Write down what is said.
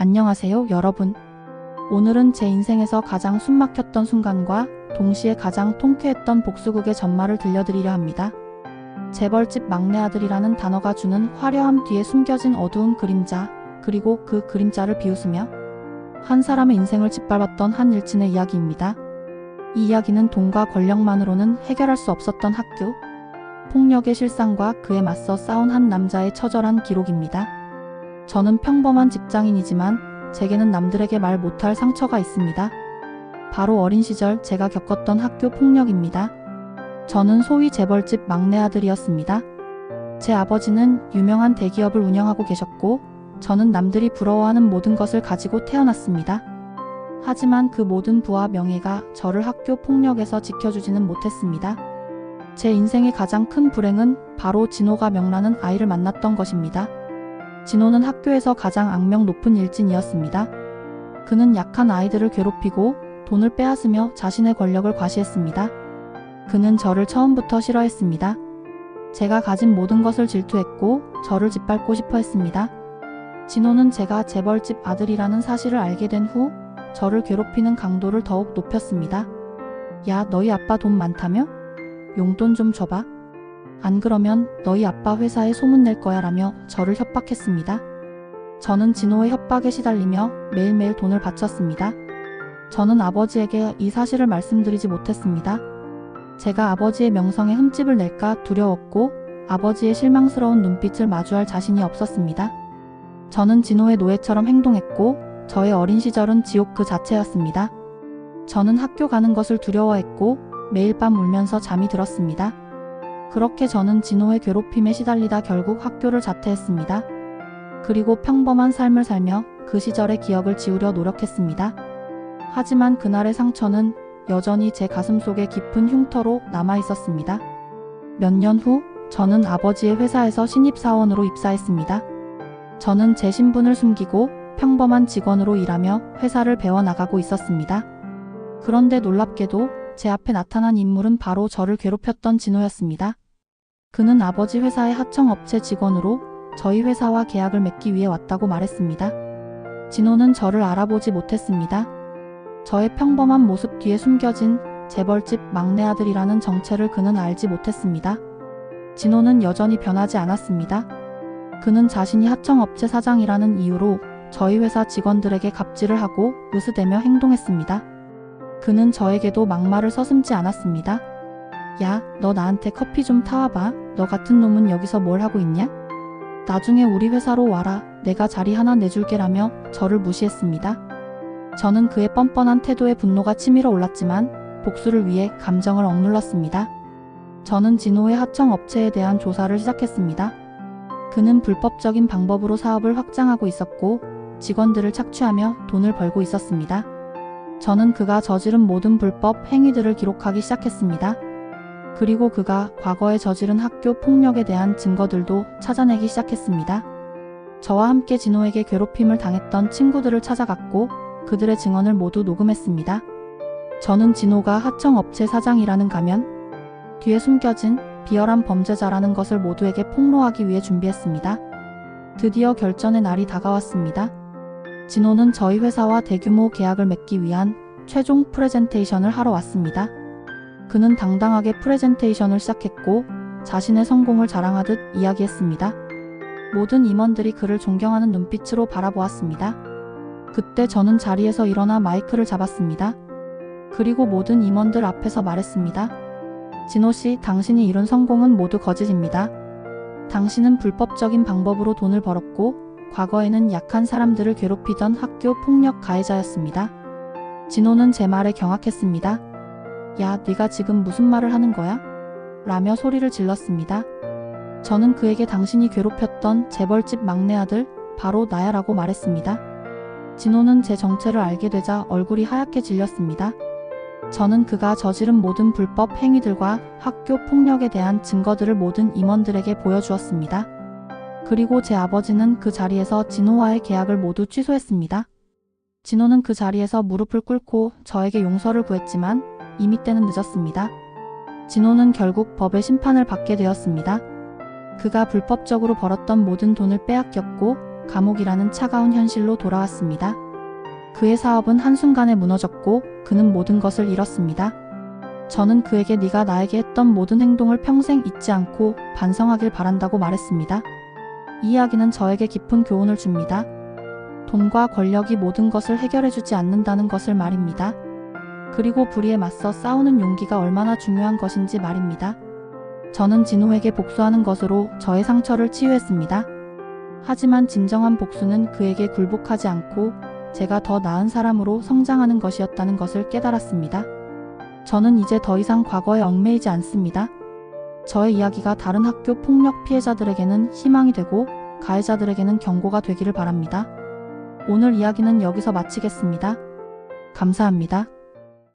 안녕하세요, 여러분. 오늘은 제 인생에서 가장 숨막혔던 순간과 동시에 가장 통쾌했던 복수극의 전말을 들려드리려 합니다. 재벌집 막내 아들이라는 단어가 주는 화려함 뒤에 숨겨진 어두운 그림자, 그리고 그 그림자를 비웃으며 한 사람의 인생을 짓밟았던 한 일진의 이야기입니다. 이 이야기는 돈과 권력만으로는 해결할 수 없었던 학교, 폭력의 실상과 그에 맞서 싸운 한 남자의 처절한 기록입니다. 저는 평범한 직장인이지만 제게는 남들에게 말 못할 상처가 있습니다. 바로 어린 시절 제가 겪었던 학교 폭력입니다. 저는 소위 재벌집 막내 아들이었습니다. 제 아버지는 유명한 대기업을 운영하고 계셨고, 저는 남들이 부러워하는 모든 것을 가지고 태어났습니다. 하지만 그 모든 부와 명예가 저를 학교 폭력에서 지켜주지는 못했습니다. 제 인생의 가장 큰 불행은 바로 진호가 명라는 아이를 만났던 것입니다. 진호는 학교에서 가장 악명 높은 일진이었습니다. 그는 약한 아이들을 괴롭히고 돈을 빼앗으며 자신의 권력을 과시했습니다. 그는 저를 처음부터 싫어했습니다. 제가 가진 모든 것을 질투했고 저를 짓밟고 싶어 했습니다. 진호는 제가 재벌집 아들이라는 사실을 알게 된 후 저를 괴롭히는 강도를 더욱 높였습니다. 야, 너희 아빠 돈 많다며? 용돈 좀 줘봐. 안 그러면 너희 아빠 회사에 소문낼 거야 라며 저를 협박했습니다. 저는 진호의 협박에 시달리며 매일매일 돈을 바쳤습니다. 저는 아버지에게 이 사실을 말씀드리지 못했습니다. 제가 아버지의 명성에 흠집을 낼까 두려웠고 아버지의 실망스러운 눈빛을 마주할 자신이 없었습니다. 저는 진호의 노예처럼 행동했고 저의 어린 시절은 지옥 그 자체였습니다. 저는 학교 가는 것을 두려워했고 매일 밤 울면서 잠이 들었습니다. 그렇게 저는 진호의 괴롭힘에 시달리다 결국 학교를 자퇴했습니다. 그리고 평범한 삶을 살며 그 시절의 기억을 지우려 노력했습니다. 하지만 그날의 상처는 여전히 제 가슴 속에 깊은 흉터로 남아 있었습니다. 몇 년 후, 저는 아버지의 회사에서 신입사원으로 입사했습니다. 저는 제 신분을 숨기고 평범한 직원으로 일하며 회사를 배워나가고 있었습니다. 그런데 놀랍게도 제 앞에 나타난 인물은 바로 저를 괴롭혔던 진호였습니다. 그는 아버지 회사의 하청업체 직원으로 저희 회사와 계약을 맺기 위해 왔다고 말했습니다. 진호는 저를 알아보지 못했습니다. 저의 평범한 모습 뒤에 숨겨진 재벌집 막내 아들이라는 정체를 그는 알지 못했습니다. 진호는 여전히 변하지 않았습니다. 그는 자신이 하청업체 사장이라는 이유로 저희 회사 직원들에게 갑질을 하고 으스대며 행동했습니다. 그는 저에게도 막말을 서슴지 않았습니다. 야, 너 나한테 커피 좀 타와봐. 너 같은 놈은 여기서 뭘 하고 있냐? 나중에 우리 회사로 와라. 내가 자리 하나 내줄게라며 저를 무시했습니다. 저는 그의 뻔뻔한 태도에 분노가 치밀어 올랐지만 복수를 위해 감정을 억눌렀습니다. 저는 진호의 하청 업체에 대한 조사를 시작했습니다. 그는 불법적인 방법으로 사업을 확장하고 있었고 직원들을 착취하며 돈을 벌고 있었습니다. 저는 그가 저지른 모든 불법 행위들을 기록하기 시작했습니다. 그리고 그가 과거에 저지른 학교 폭력에 대한 증거들도 찾아내기 시작했습니다. 저와 함께 진호에게 괴롭힘을 당했던 친구들을 찾아갔고 그들의 증언을 모두 녹음했습니다. 저는 진호가 하청업체 사장이라는 가면, 뒤에 숨겨진 비열한 범죄자라는 것을 모두에게 폭로하기 위해 준비했습니다. 드디어 결전의 날이 다가왔습니다. 진호는 저희 회사와 대규모 계약을 맺기 위한 최종 프레젠테이션을 하러 왔습니다. 그는 당당하게 프레젠테이션을 시작했고 자신의 성공을 자랑하듯 이야기했습니다. 모든 임원들이 그를 존경하는 눈빛으로 바라보았습니다. 그때 저는 자리에서 일어나 마이크를 잡았습니다. 그리고 모든 임원들 앞에서 말했습니다. 진호 씨, 당신이 이룬 성공은 모두 거짓입니다. 당신은 불법적인 방법으로 돈을 벌었고 과거에는 약한 사람들을 괴롭히던 학교 폭력 가해자였습니다. 진호는 제 말에 경악했습니다. 야, 네가 지금 무슨 말을 하는 거야? 라며 소리를 질렀습니다. 저는 그에게 당신이 괴롭혔던 재벌집 막내 아들 바로 나야라고 말했습니다. 진호는 제 정체를 알게 되자 얼굴이 하얗게 질렸습니다. 저는 그가 저지른 모든 불법 행위들과 학교 폭력에 대한 증거들을 모든 임원들에게 보여주었습니다. 그리고 제 아버지는 그 자리에서 진호와의 계약을 모두 취소했습니다. 진호는 그 자리에서 무릎을 꿇고 저에게 용서를 구했지만 이미 때는 늦었습니다. 진호는 결국 법의 심판을 받게 되었습니다. 그가 불법적으로 벌었던 모든 돈을 빼앗겼고 감옥이라는 차가운 현실로 돌아왔습니다. 그의 사업은 한순간에 무너졌고 그는 모든 것을 잃었습니다. 저는 그에게 네가 나에게 했던 모든 행동을 평생 잊지 않고 반성하길 바란다고 말했습니다. 이 이야기는 저에게 깊은 교훈을 줍니다. 돈과 권력이 모든 것을 해결해주지 않는다는 것을 말입니다. 그리고 불의에 맞서 싸우는 용기가 얼마나 중요한 것인지 말입니다. 저는 진호에게 복수하는 것으로 저의 상처를 치유했습니다. 하지만 진정한 복수는 그에게 굴복하지 않고 제가 더 나은 사람으로 성장하는 것이었다는 것을 깨달았습니다. 저는 이제 더 이상 과거에 얽매이지 않습니다. 저의 이야기가 다른 학교 폭력 피해자들에게는 희망이 되고 가해자들에게는 경고가 되기를 바랍니다. 오늘 이야기는 여기서 마치겠습니다. 감사합니다.